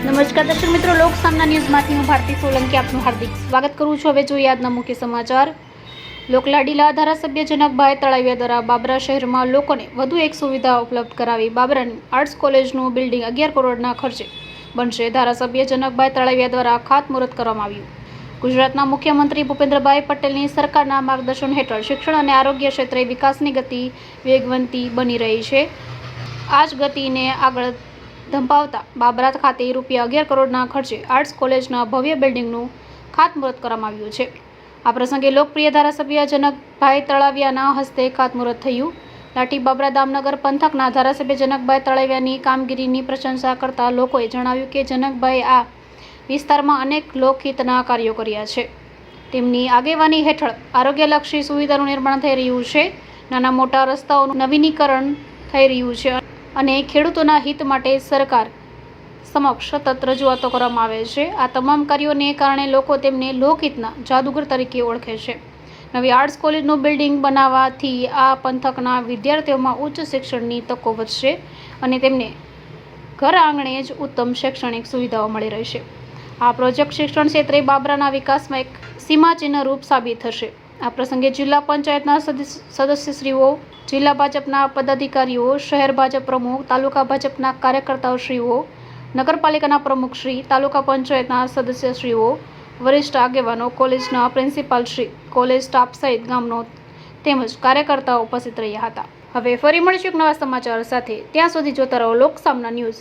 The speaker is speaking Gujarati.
નમસ્કાર દર્શક મિત્રો, લોક સામના ન્યૂઝમાંથી હું ભારતી સોલંકી આપનું હાર્દિક સ્વાગત કરું છું. હવે જોઈએ આજના મુખ્ય સમાચાર. લોકલાડીલા ધારાસભ્ય જનકભાઈ તળાવિયા દ્વારા બાબરા શહેરમાં લોકોને વધુ એક સુવિધા ઉપલબ્ધ કરાવી બાબરાની આર્ટ્સ કોલેજનું બિલ્ડિંગ અગિયાર કરોડના ખર્ચે બનશે. ધારાસભ્ય જનકભાઈ તળાવિયા દ્વારા ખાતમુહૂર્ત કરવામાં આવ્યું. ગુજરાતના મુખ્યમંત્રી ભૂપેન્દ્રભાઈ પટેલની સરકારના માર્ગદર્શન હેઠળ શિક્ષણ અને આરોગ્ય ક્ષેત્રે વિકાસની ગતિ વેગવંતી બની રહી છે. આ જ ગતિને આગળ ધંપાવતા બાબરાત ખાતે રૂપિયા અગિયાર કરોડના ખર્ચે આર્ટ્સ કોલેજના ભવ્ય બિલ્ડિંગનું ખાતમુહૂર્ત કરવામાં આવ્યું છે. આ પ્રસંગે લોકપ્રિય ધારાસભ્ય જનકભાઈ તળાવિયાના હસ્તે ખાતમુહૂર્ત થયું. લાઠી બાબરા દામનગર પંથકના ધારાસભ્ય જનકભાઈ તળાવિયાની કામગીરીની પ્રશંસા કરતા લોકોએ જણાવ્યું કે જનકભાઈ આ વિસ્તારમાં અનેક લોકહિતના કાર્યો કર્યા છે. તેમની આગેવાની હેઠળ આરોગ્યલક્ષી સુવિધાનું નિર્માણ થઈ રહ્યું છે. નાના મોટા રસ્તાઓનું નવીનીકરણ થઈ રહ્યું છે અને ખેડૂતોના હિત માટે સરકાર સમક્ષ સતત રજૂઆતો કરવામાં આવે છે. આ તમામ કાર્યોને કારણે લોકો તેમને લોકહિતના જાદુગર તરીકે ઓળખે છે. નવી આર્ટ્સ કોલેજનું બિલ્ડિંગ બનાવવાથી આ પંથકના વિદ્યાર્થીઓમાં ઉચ્ચ શિક્ષણની તકો વધશે અને તેમને ઘર આંગણે જ ઉત્તમ શૈક્ષણિક સુવિધાઓ મળી રહેશે. આ પ્રોજેક્ટ શિક્ષણ ક્ષેત્રે બાબરાના વિકાસમાં એક સીમાચિહ્ન રૂપ સાબિત થશે. આ પ્રસંગે જિલ્લા પંચાયતના સદસ્યશ્રીઓ, જિલ્લા ભાજપના પદાધિકારીઓ, શહેર ભાજપ પ્રમુખ, તાલુકા ભાજપના કાર્યકર્તાઓશ્રીઓ નગરપાલિકાના પ્રમુખશ્રી તાલુકા પંચાયતના સદસ્યશ્રીઓ, વરિષ્ઠ આગેવાનો, કોલેજના પ્રિન્સિપાલશ્રી કોલેજ સ્ટાફ સહિત ગામનો તેમજ કાર્યકર્તાઓ ઉપસ્થિત રહ્યા હતા. હવે ફરી મળીશું એક નવા સમાચાર સાથે. ત્યાં સુધી જોતા રહો લોકસામના ન્યૂઝ.